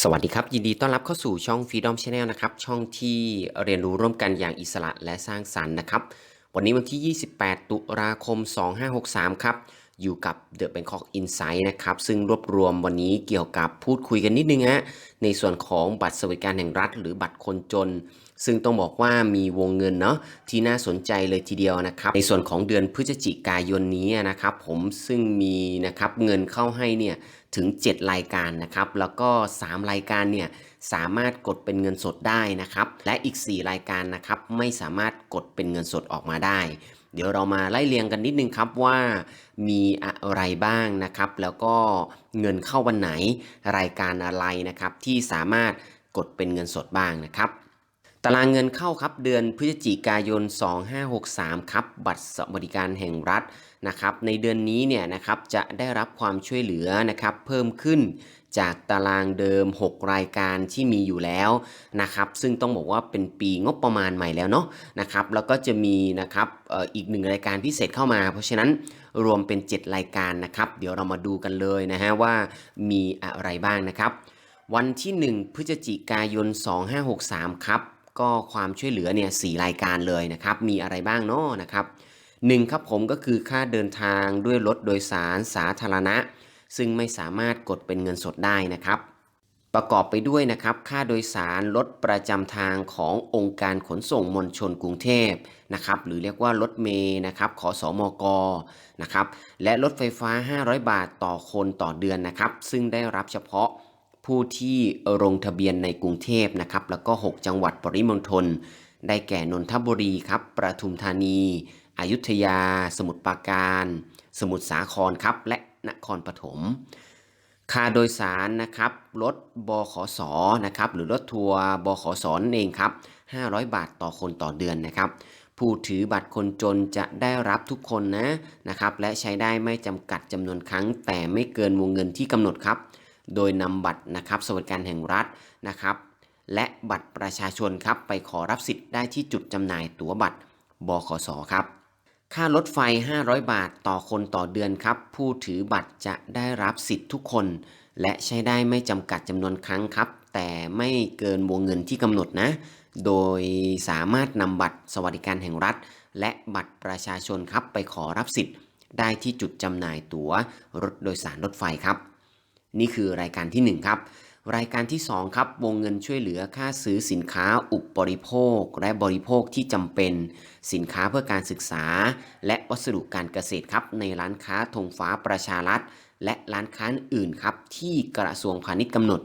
สวัสดีครับ ยินดีต้อนรับเข้าสู่ช่อง Freedom Channel นะครับ ช่องที่เรียนรู้ร่วมกันอย่างอิสระและสร้างสรรค์นะครับ วันนี้วันที่ 28 ตุลาคม 2563 ครับ อยู่กับ The Bangkok Insight นะครับ ซึ่งรวบรวมวันนี้เกี่ยวกับพูดคุยกันนิดนึงฮะในส่วนของบัตรสวัสดิการแห่งรัฐ หรือบัตรคนจน ซึ่งต้องบอกว่ามีวงเงินเนาะที่น่าสนใจเลยทีเดียวนะครับ ในส่วนของเดือนพฤศจิกายนนี้นะครับ ผมซึ่งมีนะครับเงินเข้าให้เนี่ยถึง 7 รายการนะครับ แล้วก็ 3 รายการเนี่ยสามารถกดเป็นเงินสดได้นะครับ และอีก 4 รายการนะครับไม่สามารถกดเป็นเงินสดออกมาได้ เดี๋ยวเรามาไล่เรียงกันนิดนึงครับว่ามีอะไรบ้างนะครับ แล้วก็เงินเข้าวันไหนรายการอะไรนะครับที่สามารถกดเป็นเงินสดบ้างนะครับ ตารางเงินเข้าครับเดือนพฤศจิกายน 2563 ครับ บัตรสวัสดิการแห่งรัฐนะครับ ในเดือนนี้เนี่ยนะครับจะได้รับความช่วยเหลือนะครับเพิ่มขึ้นจากตารางเดิม 6 รายการที่มีอยู่แล้วนะครับซึ่งต้องบอกว่าเป็นปีงบประมาณใหม่แล้วเนาะนะครับแล้วก็จะมีนะครับอีกหนึ่งรายการพิเศษเข้ามา เพราะฉะนั้นรวมเป็น 7 รายการนะครับเดี๋ยวเรามาดูกันเลยนะฮะว่ามีอะไรบ้างนะครับ วันที่ 1 พฤศจิกายน 2563 ครับ ก็ความช่วยเหลือเนี่ยสรายการเลยนะครับ มีอะไรบ้างเนาะนะครับหนึ่งครับผมก็คือค่าเดินทางด้วยรถโดยสารสาธารณะ ซึ่งไม่สามารถกดเป็นเงินสดได้นะครับ ประกอบไปด้วยนะครับค่าโดยสารรถประจำทางขององค์การขนส่งมวลชนกรุงเทพนะครับหรือเรียกว่ารถเมย์นะครับขอสอมกนะครับและรถไฟฟ้า 500 บาทต่อคนต่อเดือนนะครับ ซึ่งได้รับเฉพาะ ผู้ที่ลงทะเบียนในกรุงเทพนะครับ แล้วก็ 6 จังหวัดปริมณฑลได้แก่นนทบุรีครับประทุมธานี อยุธยา สมุทรปราการ สมุทรสาครครับ และนครปฐมค่าโดยสารนะครับรถบขสนะครับหรือรถทัวร์บขสนั่นเองครับ 500 บาทต่อคนต่อเดือนนะครับ ผู้ถือบัตรคนจนจะได้รับทุกคนนะนะครับ และใช้ได้ไม่จำกัดจำนวนครั้งแต่ไม่เกินวงเงินที่กำหนดครับ โดยนำบัตรนะครับสวัสดิการแห่งรัฐนะครับและบัตรประชาชนครับไปขอรับสิทธิ์ได้ที่จุดจำหน่ายตั๋วบัตรบขสครับ ค่ารถไฟ 500 บาทต่อคนต่อเดือนครับ ผู้ถือบัตรจะได้รับสิทธิ์ทุกคน และใช้ได้ไม่จำกัดจำนวนครั้งครับ แต่ไม่เกินวงเงินที่กำหนดนะ โดยสามารถนำบัตรสวัสดิการแห่งรัฐ และบัตรประชาชนครับไปขอรับสิทธิ์ ได้ที่จุดจำหน่ายตั๋วรถโดยสารรถไฟครับ นี่คือรายการที่ 1 ครับ รายการที่ 2 ครับ วงเงินช่วยเหลือค่าซื้อสินค้าอุปริโภค และบริโภคที่จำเป็น สินค้าเพื่อการศึกษา และวัสดุการเกษตรครับ ในร้านค้าธงฟ้าประชารัฐ และร้านค้าอื่นครับ ที่กระทรวงพาณิชย์กำหนด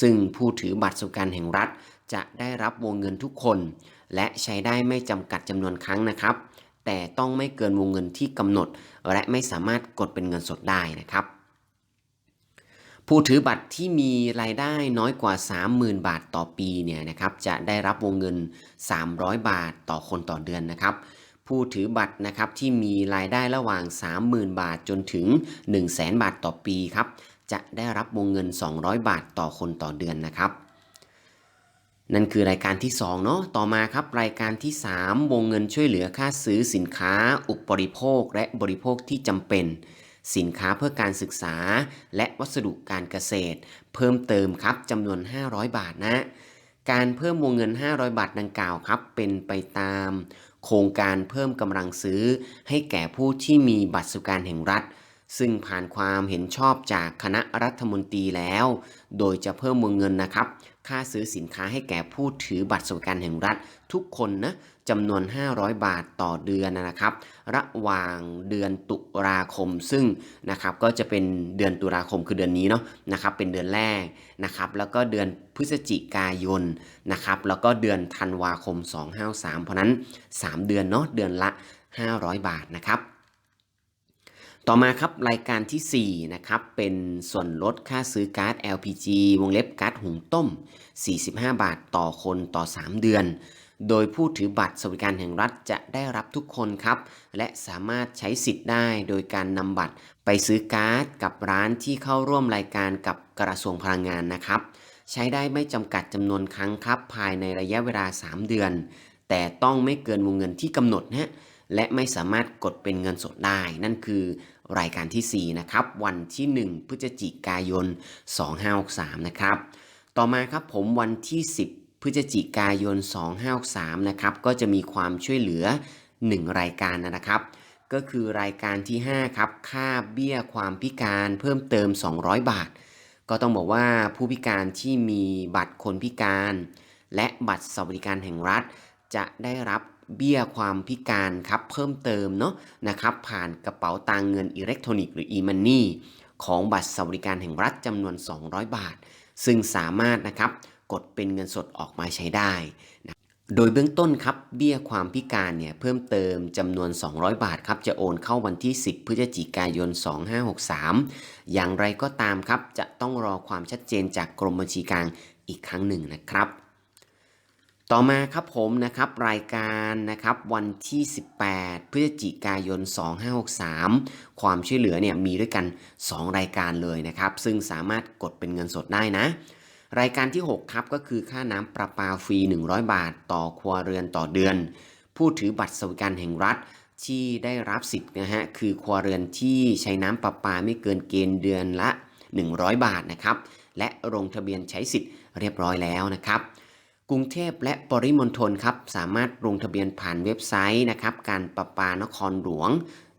ซึ่งผู้ถือบัตรสวัสดิการแห่งรัฐ จะได้รับวงเงินทุกคน และใช้ได้ไม่จำกัดจำนวนครั้งนะครับแต่ต้องไม่เกินวงเงินที่กำหนด และไม่สามารถกดเป็นเงินสดได้นะครับ ผู้ถือบัตรที่มีรายได้น้อยกว่า 30,000 บาทต่อปีเนี่ยนะครับจะได้รับวงเงิน 300 บาทต่อคนต่อเดือนนะครับผู้ถือบัตรนะครับที่มีรายได้ระหว่าง 30,000 บาทจนถึง 100,000 บาทต่อปีครับจะได้รับวงเงิน 200 บาทต่อคนต่อเดือนนะครับ นั่นคือรายการที่2เนาะต่อมาครับรายการที่ 3 วงเงินช่วยเหลือค่าซื้อสินค้า อุปริโภค และบริโภคที่จำเป็น สินค้าเพื่อการศึกษา และวัสดุการเกษตร เพิ่มเติมครับจำนวน 500 บาทนะ การเพิ่มวงเงิน 500 บาทดังกล่าวครับ เป็นไปตาม โครงการเพิ่มกำลังซื้อ ให้แก่ผู้ที่มีบัตรสวัสดิการแห่งรัฐ ซึ่งผ่านความเห็นชอบจากคณะรัฐมนตรีแล้ว โดยจะเพิ่มวงเงินนะครับ ค่าซื้อสินค้าให้แก่ผู้ถือบัตรสวัสดิการแห่งรัฐทุกคนนะ จำนวน 500 บาทต่อเดือนนะครับ ระหว่างเดือนตุลาคมซึ่งนะครับก็จะเป็นเดือนตุลาคมคือเดือนนี้เนาะนะครับเป็นเดือนแรกนะครับแล้วก็เดือนพฤศจิกายนนะครับแล้วก็เดือนธันวาคม 253 เพราะนั้น 3 เดือนเนาะเดือนละ 500 บาทนะครับต่อมาครับรายการทีสี่4 นะครับ เป็นส่วนลดค่าซื้อก๊าซ LPG วงเล็บก๊าซหุงต้ม 45 บาทต่อคนต่อ 3 เดือน โดยผู้ถือบัตรสวัสดิการแห่งรัฐจะได้รับทุกคนครับ และสามารถใช้สิทธิ์ได้โดยการนำบัตรไปซื้อก๊าซกับร้านที่เข้าร่วมรายการกับกระทรวงพลังงานนะครับ ใช้ได้ไม่จำกัดจำนวนครั้งครับ ภายในระยะเวลา 3 เดือน แต่ต้องไม่เกินวงเงินที่กำหนดนะและไม่สามารถกดเป็นเงินสดได้ นั่นคือรายการที่ 4 นะครับ วันที่ 1 พฤศจิกายน 2563 นะครับ ต่อมาครับผมวันที่ 10 พฤศจิกายน 2563นะครับ ก็จะมีความช่วยเหลือ 1 รายการนะครับ ก็คือรายการที่ 5 ครับ ค่าเบี้ยความพิการเพิ่มเติม 200 บาท ก็ต้องบอกว่าผู้พิการที่มีบัตรคนพิการ และบัตรสวัสดิการแห่งรัฐ จะได้รับเบี้ยความพิการครับ เพิ่มเติมเนาะนะครับผ่านกระเป๋าตังเงินอิเล็กทรอนิกส์หรือ e-money ของบัตรสวัสดิการแห่งรัฐจำนวน 200 บาท ซึ่งสามารถนะครับ กดเป็นเงินสดออกมาใช้ได้นะโดยเบื้องต้นครับเบี้ยความพิการเนี่ยเพิ่มเติมจำนวน 200 บาทครับจะโอนเข้าวันที่ 10 พฤศจิกายน 2563 อย่างไรก็ตามครับจะต้องรอความชัดเจนจากกรมบัญชีกลางอีกครั้งหนึ่งนะครับ ต่อมาครับผมนะครับรายการนะครับวันที่ 18 พฤศจิกายน 2563 ความช่วยเหลือเนี่ยมีด้วยกัน 2 รายการเลยนะครับ ซึ่งสามารถกดเป็นเงินสดได้นะ รายการที่ 6 ครับก็คือค่าน้ำประปาฟรี 100 บาท ต่อครัวเรือนต่อเดือน ผู้ถือบัตรสวัสดิการแห่งรัฐที่ได้รับสิทธิ์นะฮะคือครัวเรือนที่ใช้น้ำประปาไม่เกินเกณฑ์เดือนละ 100 บาทนะครับและลงทะเบียนใช้สิทธิ์เรียบร้อยแล้วนะครับ กรุงเทพและปริมณฑลครับสามารถลงทะเบียนผ่านเว็บไซต์นะครับการประปานครหลวง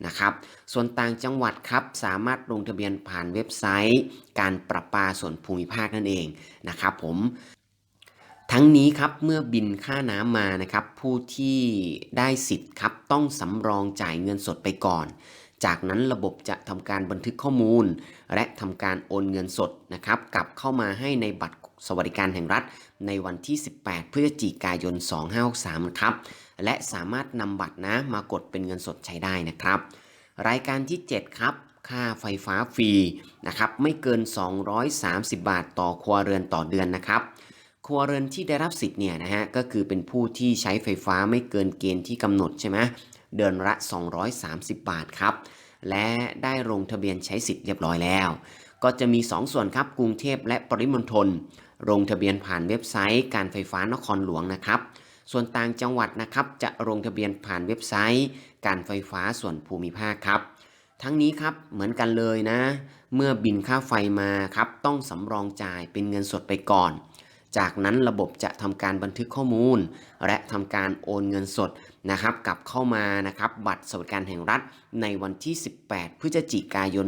นะครับส่วนต่างจังหวัดครับสามารถลงทะเบียนผ่านเว็บไซต์ การประปาส่วนภูมิภาคนั่นเองนะครับผมทั้งนี้ครับเมื่อบินค่าน้ำมานะครับผู้ที่ได้สิทธิ์ครับต้องสำรองจ่ายเงินสดไปก่อน จากนั้นระบบจะทำการบันทึกข้อมูล และทำการโอนเงินสดนะครับกลับเข้ามาให้ในบัตร สวัสดิการแห่งรัฐในวันที่ 18 พฤศจิกายน 2563ครับ และสามารถนำบัตรนะมากดเป็นเงินสดใช้ได้นะครับ รายการที่ 7 ครับ ค่าไฟฟ้าฟรีนะครับ ไม่เกิน 230 บาทต่อครัวเรือนต่อเดือนนะครับ ครัวเรือนที่ได้รับสิทธิ์เนี่ยนะฮะ ก็คือเป็นผู้ที่ใช้ไฟฟ้าไม่เกินเกณฑ์ที่กำหนดใช่ไหมเดือนละ 230 บาทครับ และได้ลงทะเบียนใช้สิทธิ์เรียบร้อยแล้ว ก็จะมี 2 ส่วนครับ กรุงเทพและปริมณฑล ลงทะเบียนผ่านเว็บไซต์การไฟฟ้านครหลวงนะครับ ส่วนต่างจังหวัดนะครับจะลงทะเบียนผ่านเว็บไซต์ การไฟฟ้าส่วนภูมิภาคครับ ทั้งนี้ครับเหมือนกันเลยนะ เมื่อบินค่าไฟมาครับต้องสำรองจ่ายเป็นเงินสดไปก่อน จากนั้นระบบจะทำการบันทึกข้อมูล และทำการโอนเงินสดนะครับกลับเข้ามานะครับบัตรสวัสดิการแห่งรัฐในวันที่ 18 พฤศจิกายน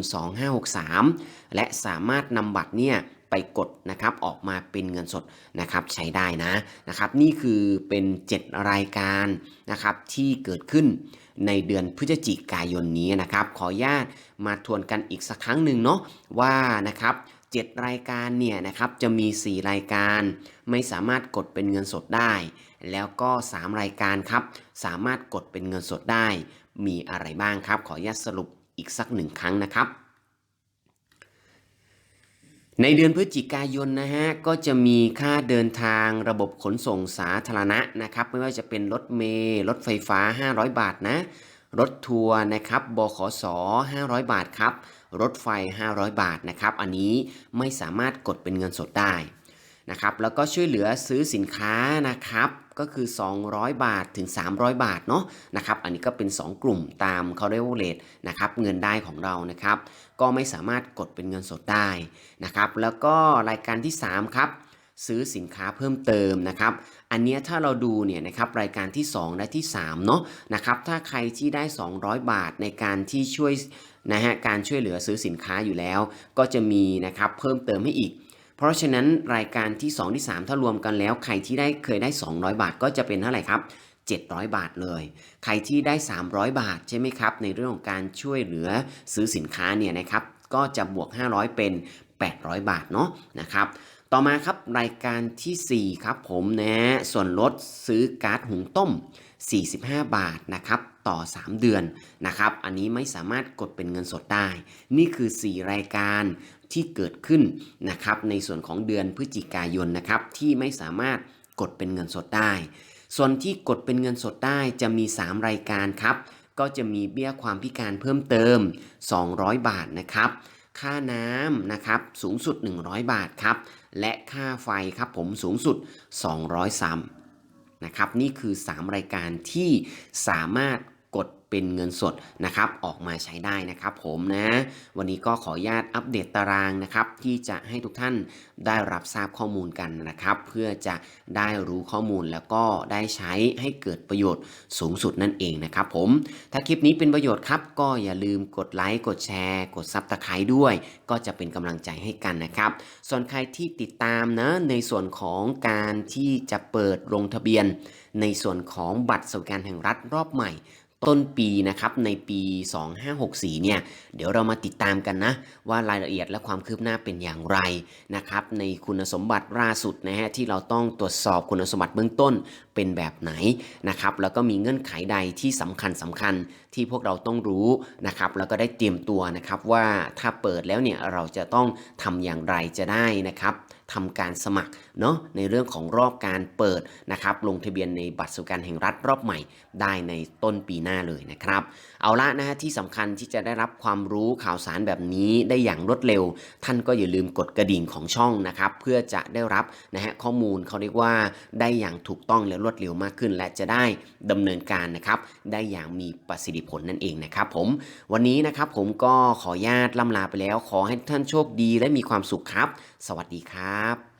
2563 และสามารถนำบัตรเนี่ยไปกดนะครับออกมาเป็นเงินสดนะครับใช้ได้นะนะครับนี่คือเป็น 7 รายการนะครับที่เกิดขึ้นในเดือนพฤศจิกายนนี้นะครับขออนุญาตมาทวนกันอีกสักครั้งหนึ่งเนาะว่านะครับ7รายการเนี่ยนะครับจะมี 4 รายการ ไม่สามารถกดเป็นเงินสดได้ แล้วก็ 3 รายการครับสามารถกดเป็นเงินสดได้ มีอะไรบ้างครับ ขออนุญาตสรุปอีกสักหนึ่งครั้งนะครับ ในเดือนพฤศจิกายนนะฮะก็จะมีค่าเดินทางระบบขนส่งสาธารณะนะครับไม่ว่าจะเป็นรถเมล์รถไฟฟ้า 500 บาทนะ รถทัวร์นะครับบขส500 บาทครับ รถไฟ 500 บาทนะครับ อันนี้ไม่สามารถกดเป็นเงินสดได้ นะครับแล้วก็ช่วยเหลือซื้อสินค้านะครับก็คือ 200 บาทถึง 300 บาทเนาะนะครับอันนี้ก็เป็น 2 กลุ่มตามเขาเรียกว่าเลทนะครับเงินได้ของเรานะครับก็ไม่สามารถกดเป็นเงินสดได้นะครับแล้วก็รายการที่ 3 ครับซื้อสินค้าเพิ่มเติมนะครับ อันเนี้ยถ้าเราดูเนี่ยนะครับรายการที่ 2 และที่ 3 เนาะนะครับถ้าใครที่ได้ 200 บาทในการที่ช่วยนะฮะการช่วยเหลือซื้อสินค้าอยู่แล้ว ก็จะมีนะครับเพิ่มเติมให้อีก เพราะฉะนั้นรายการที่ 2 ที่ 3 ถ้ารวมกันแล้ว ใครที่ได้เคยได้ 200 บาทก็จะเป็นเท่าไหร่ครับ 700 บาทเลย ใครที่ได้ 300 บาทใช่ไหมครับ ในเรื่องของการช่วยเหลือซื้อสินค้าเนี่ยนะครับ ก็จะบวก 500 เป็น 800 บาทเนาะนะครับต่อมาครับรายการทีสี่4 ครับผมนะ ส่วนลดซื้อก๊าซหุงต้ม 45 บาทนะครับต่อ 3 เดือนนะครับ อันนี้ไม่สามารถกดเป็นเงินสดได้ นี่คือ 4 รายการ ที่เกิดขึ้นนะครับในส่วนของเดือนพฤศจิกายนนะครับที่ไม่สามารถกดเป็นเงินสดได้ ส่วนที่กดเป็นเงินสดได้จะมี 3 รายการครับ ก็จะมีเบี้ยความพิการเพิ่มเติม 200 บาทนะครับ ค่าน้ำนะครับสูงสุด 100 บาทครับ และค่าไฟครับผมสูงสุด 200ซัมนะครับนี่คือ 3 รายการที่สามารถ เป็นเงินสดนะครับออกมาใช้ได้นะครับผมนะวันนี้ก็ขออนุญาตอัปเดตตารางนะครับที่จะให้ทุกท่านได้รับทราบข้อมูลกันนะครับ เพื่อจะได้รู้ข้อมูลแล้วก็ได้ใช้ให้เกิดประโยชน์สูงสุดนั่นเองนะครับผมถ้าคลิปนี้เป็นประโยชน์ครับก็อย่าลืมกดไลค์กดแชร์ กดซับสไครต์ด้วย ก็จะเป็นกำลังใจให้กันนะครับ ส่วนใครที่ติดตามนะในส่วนของการที่จะเปิดลงทะเบียน ในส่วนของบัตรสวัสดิการแห่งรัฐรอบใหม่ ต้นปีนะครับในปี 2564 เนี่ยเดี๋ยวเรามาติดตามกันนะ ว่ารายละเอียดและความคืบหน้าเป็นอย่างไรนะครับในคุณสมบัติล่าสุดนะฮะที่เราต้องตรวจสอบคุณสมบัติเบื้องต้นเป็นแบบไหนนะครับแล้วก็มีเงื่อนไขใดที่สำคัญสำคัญที่พวกเราต้องรู้นะครับแล้วก็ได้เตรียมตัวนะครับว่าถ้าเปิดแล้วเนี่ยเราจะต้องทำอย่างไรจะได้นะครับทำการสมัครเนาะในเรื่องของรอบการเปิดนะครับลงทะเบียนในบัตรสวัสดิการแห่งรัฐรอบใหม่ได้ในต้นปีหน้าเลยนะครับ เอาละนะฮะที่สำคัญที่จะได้รับความรู้ข่าวสารแบบนี้ได้อย่างรวดเร็ว ท่านก็อย่าลืมกดกระดิ่งของช่องนะครับเพื่อจะได้รับนะฮะข้อมูลเขาเรียกว่าได้อย่างถูกต้องและรวดเร็วมากขึ้น และจะได้ดำเนินการนะครับได้อย่างมีประสิทธิผลนั่นเองนะครับผมวันนี้นะครับผมก็ขออนุญาตล่ำลาไปแล้ว ขอให้ท่านโชคดีและมีความสุขครับ สวัสดีครับครับ